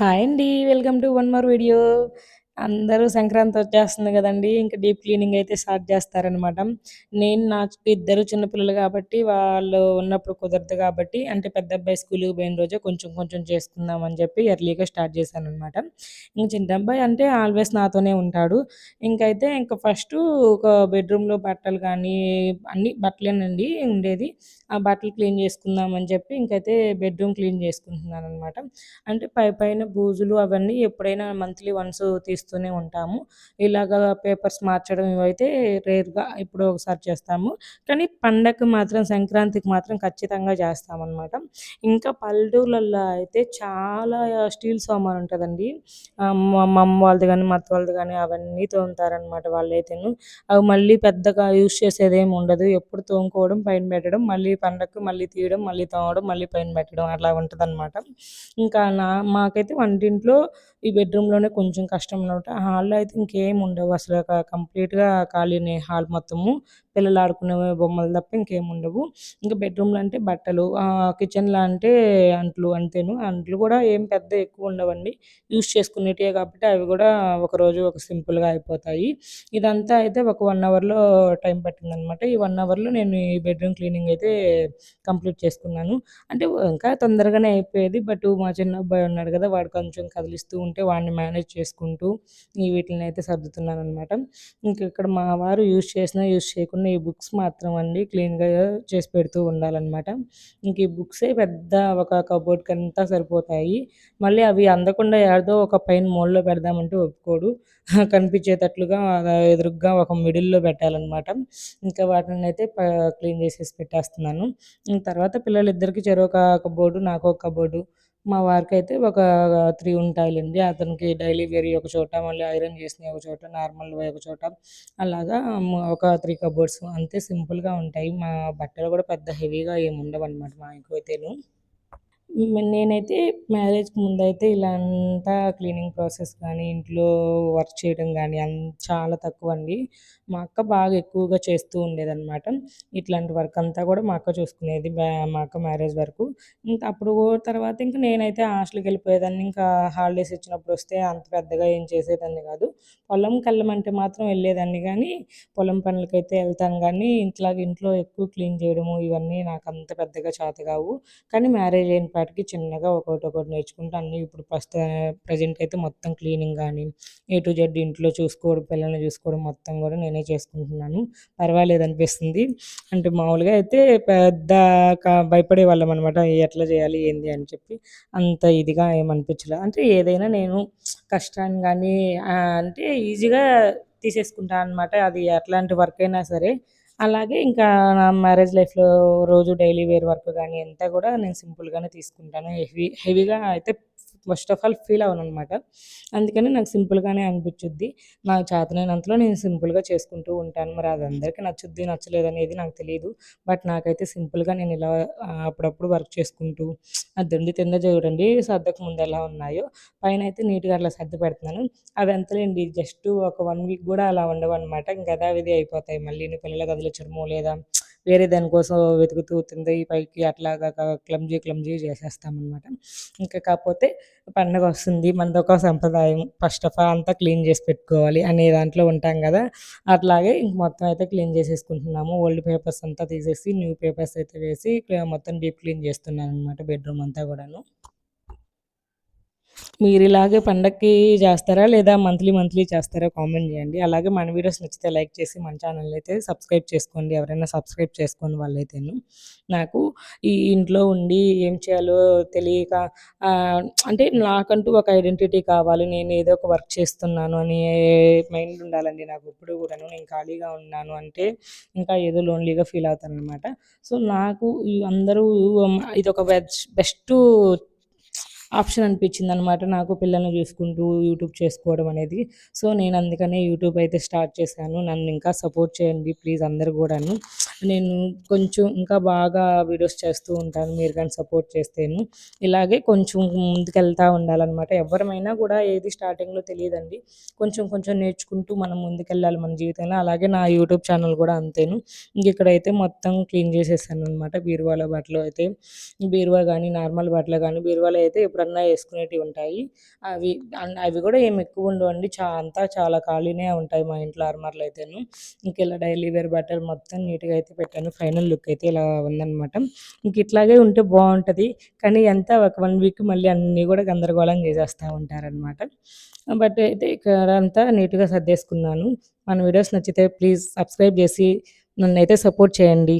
Hi అండి. Welcome to one more video. అందరూ సంక్రాంతి వచ్చేస్తుంది కదండి ఇంకా డీప్ క్లీనింగ్ అయితే స్టార్ట్ చేస్తారనమాట. నేను నాకు ఇద్దరు చిన్నపిల్లలు కాబట్టి వాళ్ళు ఉన్నప్పుడు కుదరదు కాబట్టి అంటే పెద్ద అబ్బాయి స్కూల్‌కి పోయిన రోజే కొంచెం కొంచెం చేసుకుందాం అని చెప్పి ఎర్లీగా స్టార్ట్ చేశాననమాట. ఇంక చిన్న అబ్బాయి అంటే ఆల్వేస్ నాతోనే ఉంటాడు. ఇంకైతే ఇంకా ఫస్ట్ ఒక బెడ్‌రూమ్‌లో బట్టలు కానీ అన్నీ బట్టలేనండి ఉండేది. ఆ బట్టలు క్లీన్ చేసుకుందాం అని చెప్పి ఇంకైతే బెడ్‌రూమ్ క్లీన్ చేసుకుంటున్నాను అనమాట అంటే పై పైన బూజులు అవన్నీ ఎప్పుడైనా మంత్లీ వన్స్ తీస్తూనే ఉంటాము. ఇలాగా పేపర్స్ మార్చడం ఇవైతే రేర్‌గా ఇప్పుడు ఒకసారి చేస్తాము. కానీ పండగకి మాత్రం సంక్రాంతికి మాత్రం ఖచ్చితంగా చేస్తామన్నమాట ఇంకా పల్లెటూర్లలో అయితే చాలా స్టీల్ సామాన్ ఉంటదండి. మా అమ్మ వాళ్ళది కానీ మా వాళ్ళది కానీ అవన్నీ తోముతారనమాట వాళ్ళైతేను. అవి మళ్ళీ పెద్దగా యూజ్ ఏమి ఉండదు. ఎప్పుడు తోముకోవడం, పైన పెట్టడం, మళ్ళీ పండగకి మళ్ళీ తీయడం, మళ్ళీ తోమడం, మళ్ళీ పైన పెట్టడం అట్లా ఉంటదనమాట. ఇంకా నా మాకైతే వంటింట్లో ఈ బెడ్‌రూమ్‌లోనే కొంచెం కష్టం అనమాట. హాల్‌లో అయితే ఇంకేం ఉండవు. అసలు కంప్లీట్‌గా ఖాళీనే హాల్ మొత్తము. పిల్లలు ఆడుకునే బొమ్మలు తప్ప ఇంకేముండవు. ఇంకా బెడ్‌రూమ్‌లో అంటే బట్టలు, కిచెన్‌లో అంటే అంట్లు అంతేను. అంట్లు కూడా ఏం పెద్ద ఎక్కువ ఉండవండి. యూజ్ చేసుకునేటివే కాబట్టి అవి కూడా ఒకరోజు ఒక సింపుల్‌గా అయిపోతాయి. ఇదంతా అయితే ఒక వన్ అవర్‌లో టైం పట్టిందనమాట. ఈ వన్ అవర్‌లో నేను ఈ బెడ్‌రూమ్ క్లీనింగ్ అయితే కంప్లీట్ చేసుకున్నాను. అంటే ఇంకా తొందరగానే అయిపోయేది. బట్ మా చిన్న అబ్బాయి ఉన్నాడు కదా! వాడు కొంచెం కదిలిస్తూ ఉంటే వాడిని మేనేజ్ చేసుకుంటూ ఈ సర్దుతున్నాను అన్నమాట ఇంక ఇక్కడ మా వారు యూజ్ చేసినా, యూజ్ చేయకుండా ఈ బుక్స్ మాత్రం అండి క్లీన్‌గా చేసి పెడుతూ ఉండాలన్నమాట ఇంక ఈ బుక్సే పెద్ద ఒక కబోర్డ్‌కంతా సరిపోతాయి. మళ్ళీ అవి అందకుండా ఏదో ఒక పైన మూలలో పెడదామంటే ఒప్పుకోడు. కనిపించేటట్లుగా ఎదురుగ్గా ఒక మిడిల్‌లో పెట్టాలన్నమాట ఇంకా వాటిని అయితే క్లీన్ చేసేసి పెట్టేస్తున్నాను. తర్వాత పిల్లలిద్దరికీ చెరొక కబోర్డు, ఒక కబోర్డు. మా వారికైతే ఒక 3 ఉంటాయిలెండి. అతనికి డైలీ వేర్‌వి ఒక చోట, మళ్ళీ ఐరన్ చేసినవి ఒక చోట, నార్మల్ ఒక చోట అలాగా ఒక త్రీ కబోర్డ్స్ అంతే సింపుల్‌గా ఉంటాయి. మా బట్టలు కూడా పెద్ద హెవీగా ఏమి ఉండవు అనమాట మా ఇంకైతేను నేనైతే మ్యారేజ్‌కి ముందైతే ఇలా అంతా క్లీనింగ్ ప్రాసెస్ కానీ, ఇంట్లో వర్క్ చేయడం కానీ అంత చాలా తక్కువండి. మా అక్క బాగా ఎక్కువగా చేస్తూ ఉండేదనమాట. ఇట్లాంటి వర్క్ అంతా కూడా మా అక్క చూసుకునేది. మా అక్క మ్యారేజ్ వరకు. ఇంకా అప్పుడు తర్వాత ఇంకా నేనైతే హాస్టల్కి వెళ్ళిపోయేదాన్ని ఇంకా హాలిడేస్ ఇచ్చినప్పుడు వస్తే అంత పెద్దగా ఏం చేసేదాన్ని కాదు. పొలం కళ్ళమంటే మాత్రం వెళ్ళేదాన్ని కానీ పొలం పనులకైతే వెళ్తాను కానీ ఇంట్లో ఇంట్లో ఎక్కువ క్లీన్ చేయడము ఇవన్నీ నాకు అంత పెద్దగా చేత కావు. కానీ మ్యారేజ్ అయిన పాటికి చిన్నగా ఒకటి ఒకటి నేర్చుకుంటూ అన్నీ ఇప్పుడు ప్రస్తుత ప్రెజెంట్ అయితే మొత్తం క్లీనింగ్ కానీ ఏ టు జెడ్ ఇంట్లో చూసుకోవడం, పిల్లల్ని చూసుకోవడం మొత్తం కూడా నేనే చేసుకుంటున్నాను. పర్వాలేదు అనిపిస్తుంది అంటే మామూలుగా అయితే పెద్ద భయపడే వాళ్ళం అనమాట. ఎట్లా చేయాలి ఏంది అని చెప్పి. అంత ఇదిగా ఏమనిపించలేదు అంటే ఏదైనా నేను కష్టాన్ని కానీ అంటే ఈజీగా తీసేసుకుంటాను అనమాట. అది ఎట్లాంటి వర్క్ అయినా సరే. అలాగే ఇంకా నా మ్యారేజ్ లైఫ్‌లో రోజు డైలీ వేర్ వర్క్ కానీ అంతా కూడా నేను సింపుల్‌గానే తీసుకుంటాను. హెవీ హెవీగా అయితే ఫస్ట్ ఆఫ్ ఆల్ ఫీల్ అవ్వననమాట. అందుకని నాకు సింపుల్‌గానే అనిపిచ్చుద్ది. నాకు చేతనైనంతలో నేను సింపుల్‌గా చేసుకుంటూ ఉంటాను. మరి అది అందరికీ నచ్చుద్ది, నచ్చలేదు అనేది నాకు తెలియదు బట్ నాకైతే సింపుల్‌గా నేను ఇలా అప్పుడప్పుడు వర్క్ చేసుకుంటూ అదుంది తింద చూడండి సర్దక ముందు ఎలా ఉన్నాయో, పైన అయితే నీట్‌గా అట్లా సర్ది పెడుతున్నాను. అది ఎంతలేండి జస్ట్ ఒక వన్ వీక్ కూడా అలా ఉండవనమాట. ఇంక అదావిధి అయిపోతాయి మళ్ళీ పిల్లల పిల్లలు కదిలిచ్చడమో లేదా వేరే దానికోసం వెతుకుతూ కిందయి పైకి అట్లాగా క్లంజీ క్లమ్జీ క్లమ్జీ చేసేస్తామనమాట. ఇంకా కాకపోతే పండగ వస్తుంది మనదొక సంప్రదాయం. ఫస్ట్ ఆఫ్ ఆల్ అంతా క్లీన్ చేసి పెట్టుకోవాలి అనే దాంట్లో ఉంటాం కదా! అట్లాగే ఇంక మొత్తం అయితే క్లీన్ చేసేసుకుంటున్నాము. ఓల్డ్ పేపర్స్ అంతా తీసేసి, న్యూ పేపర్స్ అయితే వేసి మొత్తం డీప్ క్లీన్ చేస్తున్నాను అనమాట బెడ్‌రూమ్ అంతా కూడాను. మీరు ఇలాగే పండక్కి చేస్తారా? లేదా మంత్లీ మంత్లీ చేస్తారా? కామెంట్ చేయండి. అలాగే మన వీడియోస్ నచ్చితే లైక్ చేసి మన ఛానల్ అయితే సబ్స్క్రైబ్ చేసుకోండి. ఎవరైనా సబ్స్క్రైబ్ చేసుకోని వాళ్ళైతేను. నాకు ఈ ఇంట్లో ఉండి ఏం చేయాలో తెలియక అంటే నాకంటూ ఒక ఐడెంటిటీ కావాలి. నేను ఏదో ఒక వర్క్ చేస్తున్నాను అని మైండ్ ఉండాలండి నాకు ఇప్పుడు కూడాను. నేను ఖాళీగా ఉన్నాను అంటే ఇంకా ఏదో లోన్‌లీగా ఫీల్ అవుతాను అనమాట సో, నాకు అందరూ ఇది ఒక బెస్ట్ ఆప్షన్ అనిపించింది అనమాట నాకు పిల్లల్ని చూసుకుంటూ యూట్యూబ్ చేసుకోవడం అనేది. సో, నేను అందుకనే యూట్యూబ్ అయితే స్టార్ట్ చేశాను. నన్ను ఇంకా సపోర్ట్ చేయండి ప్లీజ్ అందరు కూడాను. నేను కొంచెం ఇంకా బాగా వీడియోస్ చేస్తూ ఉంటాను. మీరు కానీ సపోర్ట్ చేస్తేను. ఇలాగే కొంచెం ముందుకెళ్తా ఉండాలన్నమాట ఎవరమైనా కూడా ఏది స్టార్టింగ్‌లో తెలియదండి కొంచెం కొంచెం నేర్చుకుంటూ మనం ముందుకెళ్ళాలి మన జీవితంలో. అలాగే నా యూట్యూబ్ ఛానల్ కూడా అంతేను. ఇంక ఇక్కడైతే మొత్తం క్లీన్ చేసేసాను అనమాట బీరువాల బట్టలు అయితే బీరువా కానీ నార్మల్ బట్టలు కానీ బీరువాలో అయితే ఎప్పుడన్నా ఎప్పుడన్నా వేసుకునేటివి ఉంటాయి. అవి అన్ అవి కూడా ఏమి ఎక్కువ ఉండవండి చా అంతా చాలా ఖాళీనే ఉంటాయి మా ఇంట్లో ఆర్మర్లు అయితేను. ఇంకెలా డైలీ వేర్ బట్టలు మొత్తం నీట్గా అయితే పెట్టాను. ఫైనల్ లుక్ అయితే ఇలా ఉందన్నమాట. ఇంక ఇట్లాగే ఉంటే బాగుంటుంది కానీ ఎంత ఒక వన్ వీక్ మళ్ళీ అన్నీ కూడా గందరగోళం చేసేస్తూ ఉంటారనమాట బట్ అయితే ఇక్కడ అంతా నీట్గా సర్దేసుకున్నాను. మన వీడియోస్ నచ్చితే ప్లీజ్ సబ్స్క్రైబ్ చేసి నన్ను అయితే సపోర్ట్ చేయండి.